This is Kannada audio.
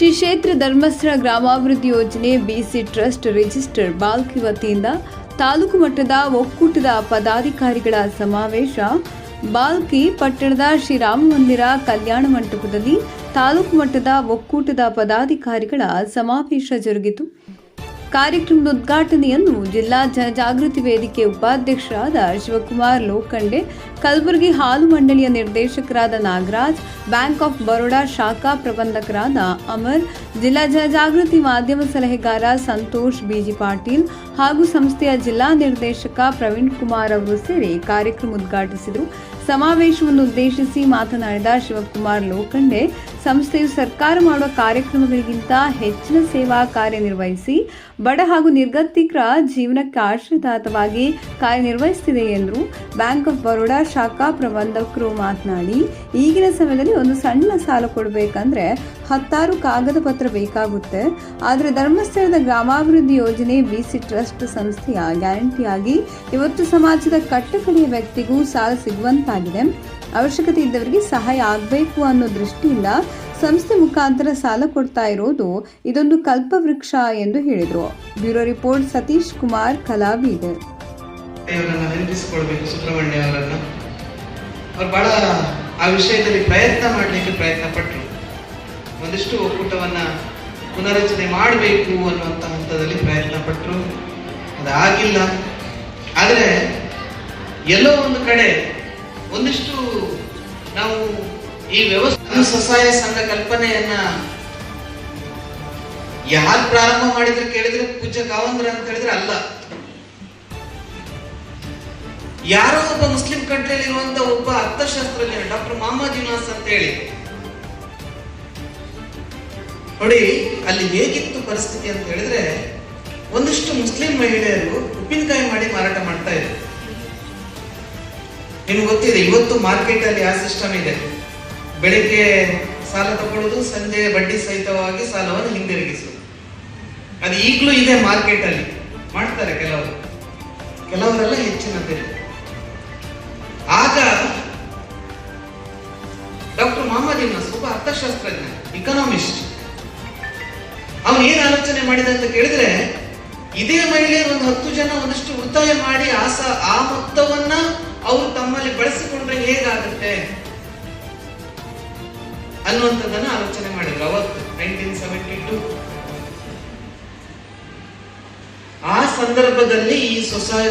ಶ್ರೀ ಕ್ಷೇತ್ರ ಧರ್ಮಸ್ಥಳ ಗ್ರಾಮಾಭಿವೃದ್ಧಿ ಯೋಜನೆ ಬಿಸಿ ಟ್ರಸ್ಟ್ ರಿಜಿಸ್ಟರ್ ಬಾಲ್ಕಿ ವತಿಯಿಂದ ತಾಲೂಕು ಮಟ್ಟದ ಒಕ್ಕೂಟದ ಪದಾಧಿಕಾರಿಗಳ ಸಮಾವೇಶ. ಬಾಲ್ಕಿ ಪಟ್ಟಣದ ಶ್ರೀರಾಮ ಮಂದಿರ ಕಲ್ಯಾಣ ಮಂಟಪದಲ್ಲಿ ತಾಲೂಕು ಮಟ್ಟದ ಒಕ್ಕೂಟದ ಪದಾಧಿಕಾರಿಗಳ ಸಮಾವೇಶ ಜರುಗಿತು. ಕಾರ್ಯಕ್ರಮದ ಉದ್ಘಾಟನೆಯನ್ನು ಜಿಲ್ಲಾ ಜನಜಾಗೃತಿ ವೇದಿಕೆ ಉಪಾಧ್ಯಕ್ಷರಾದ ಶಿವಕುಮಾರ್ ಲೋಖಂಡೆ, ಕಲಬುರಗಿ ಹಾಲು ಮಂಡಳಿಯ ನಿರ್ದೇಶಕರಾದ ನಾಗರಾಜ್, ಬ್ಯಾಂಕ್ ಆಫ್ ಬರೋಡಾ ಶಾಖಾ ಪ್ರಬಂಧಕರಾದ ಅಮರ್, ಜಿಲ್ಲಾ ಜನಜಾಗೃತಿ ಮಾಧ್ಯಮ ಸಲಹೆಗಾರ ಸಂತೋಷ್, ಬಿಜಿ ಪಾಟೀಲ್ ಹಾಗೂ ಸಂಸ್ಥೆಯ ಜಿಲ್ಲಾ ನಿರ್ದೇಶಕ ಪ್ರವೀಣ್ ಕುಮಾರ್ ಅವರು ಸೇರಿ ಕಾರ್ಯಕ್ರಮ ಉದ್ಘಾಟಿಸಿದರು. ಸಮಾವೇಶವನ್ನು ಉದ್ದೇಶಿಸಿ ಮಾತನಾಡಿದ ಶಿವಕುಮಾರ್ ಲೋಖಂಡೆ ಸಂಸ್ಥೆಯು ಸರ್ಕಾರ ಮಾಡುವ ಕಾರ್ಯಕ್ರಮಗಳಿಗಿಂತ ಹೆಚ್ಚಿನ ಸೇವಾ ಕಾರ್ಯನಿರ್ವಹಿಸಿ, ಬಡ ಹಾಗೂ ನಿರ್ಗತಿಕರ ಜೀವನಕ್ಕೆ ಆಶ್ರಿತಾತವಾಗಿ ಕಾರ್ಯನಿರ್ವಹಿಸುತ್ತಿದೆ ಎಂದರು ಬ್ಯಾಂಕ್ ಆಫ್ ಬರೋಡಾ ಶಾಖಾ ಪ್ರಬಂಧಕರು ಮಾತನಾಡಿ, ಈಗಿನ ಸಮಯದಲ್ಲಿ ಒಂದು ಸಣ್ಣ ಸಾಲ ಕೊಡಬೇಕಂದ್ರೆ ಹತ್ತಾರು ಕಾಗದ ಪತ್ರ ಬೇಕಾಗುತ್ತೆ. ಆದರೆ ಧರ್ಮಸ್ಥಳದ ಗ್ರಾಮಾಭಿವೃದ್ಧಿ ಯೋಜನೆ ಬಿಸಿ ಟ್ರಸ್ಟ್ ಸಂಸ್ಥೆಯ ಗ್ಯಾರಂಟಿಯಾಗಿ, ಇವತ್ತು ಸಮಾಜದ ಕಟ್ಟಕಡೆಯ ವ್ಯಕ್ತಿಗೂ ಸಾಲ ಸಿಗುವಂತಾಗಿದೆ. ಅವಶ್ಯಕತೆ ಇದ್ದವರಿಗೆ ಸಹಾಯ ಆಗಬೇಕು ಅನ್ನೋ ದೃಷ್ಟಿಯಿಂದ ಸಂಸ್ಥೆ ಮುಖಾಂತರ ಸಾಲ ಕೊಡ್ತಾ ಇರೋದು ಇದೊಂದು ಕಲ್ಪವೃಕ್ಷ ಎಂದು ಹೇಳಿದರು. ಬ್ಯೂರೋ ರಿಪೋರ್ಟ್ ಸತೀಶ್ ಕುಮಾರ್, ಕಲಾವಿದ್. ನೆನಪಿಸಿಕೊಳ್ಬೇಕು ಸುಬ್ರಹ್ಮಣ್ಯ ಅವರನ್ನ. ಅವ್ರು ಬಹಳ ಆ ವಿಷಯದಲ್ಲಿ ಪ್ರಯತ್ನ ಮಾಡಲಿಕ್ಕೆ ಪ್ರಯತ್ನ ಪಟ್ಟರು ಒಂದಿಷ್ಟು ಒಕ್ಕೂಟವನ್ನ ಪುನರಚನೆ ಮಾಡಬೇಕು ಅನ್ನುವಂಥ ಹಂತದಲ್ಲಿ ಪ್ರಯತ್ನ ಪಟ್ಟರು ಅದಾಗಿಲ್ಲ. ಆದರೆ ಎಲ್ಲೋ ಒಂದು ಕಡೆ ಒಂದಿಷ್ಟು ನಾವು ಈ ವ್ಯವಸ್ಥೆ ಸ್ವಸಹಾಯ ಸಂಘ ಕಲ್ಪನೆಯನ್ನ ಯಾರು ಪ್ರಾರಂಭ ಮಾಡಿದ್ರೆ ಕೇಳಿದ್ರೆ ಪೂಜ್ಯ ಕಾವಂದ್ರ ಅಂತ ಹೇಳಿದ್ರೆ ಅಲ್ಲ. ಯಾರೋ ಒಬ್ಬ ಮುಸ್ಲಿಂ ಕಂಟ್ರಿಯಲ್ಲಿ ಇರುವಂತ ಒಬ್ಬ ಅರ್ಥಶಾಸ್ತ್ರಜ್ಞ ಡಾಕ್ಟರ್ ಮಾಮಾಜಿನಾಸ್ ಅಂತ ಹೇಳಿ. ನೋಡಿ, ಅಲ್ಲಿ ಹೇಗಿತ್ತು ಪರಿಸ್ಥಿತಿ ಅಂತ ಹೇಳಿದ್ರೆ, ಒಂದಿಷ್ಟು ಮುಸ್ಲಿಂ ಮಹಿಳೆಯರು ಉಪ್ಪಿನಕಾಯಿ ಮಾಡಿ ಮಾರಾಟ ಮಾಡ್ತಾ ಇದ್ರು ನಿಮ್ಗೆ ಗೊತ್ತಿದೆ, ಇವತ್ತು ಮಾರ್ಕೆಟ್ ಅಲ್ಲಿ ಆ ಸಿಸ್ಟಮ್ ಇದೆ. ಬೆಳಿಗ್ಗೆ ಸಾಲ ತಗೊಳ್ಳೋದು ಸಂಜೆ ಬಡ್ಡಿ ಸಹಿತವಾಗಿ ಸಾಲವನ್ನು ಹಿಂದಿರುಗಿಸೋದು ಅದು ಈಗಲೂ ಇದೆ ಮಾರ್ಕೆಟ್ ಅಲ್ಲಿ. ಮಾಡ್ತಾರೆ ಕೆಲವರು. ಕೆಲವರೆಲ್ಲ ಹೆಚ್ಚಿನ ಬೆಲೆ ಆಗ ಡಾಕ್ಟರ್ ಮೊಹಮ್ಮದ್ ಇನ್ನಸ್ ಒಬ್ಬ ಅರ್ಥಶಾಸ್ತ್ರಜ್ಞ ಇಕನಾಮಿಸ್ಟ್ ಅವನು ಏನು ಆಲೋಚನೆ ಮಾಡಿದ ಅಂತ ಕೇಳಿದ್ರೆ, ಇದೇ ಮಹಿಳೆಯರು ಒಂದು ಹತ್ತು ಜನ ಒಂದಷ್ಟು ಉಳಿತಾಯ ಮಾಡಿ ಆ ಆ ಮೊತ್ತವನ್ನ ಅವರು ತಮ್ಮಲ್ಲಿ ಬಳಸಿಕೊಂಡ್ರೆ ಹೇಗಾಗುತ್ತೆ ಅನ್ನುವಂಥದ್ದನ್ನ ಆಲೋಚನೆ ಮಾಡಿದ್ರು ಅವತ್ತು ನೈನ್ಟೀನ್ ಸೆವೆಂಟಿ ಟು ಆ ಸಂದರ್ಭದಲ್ಲಿ ಈ ಸ್ವಸಹಾಯ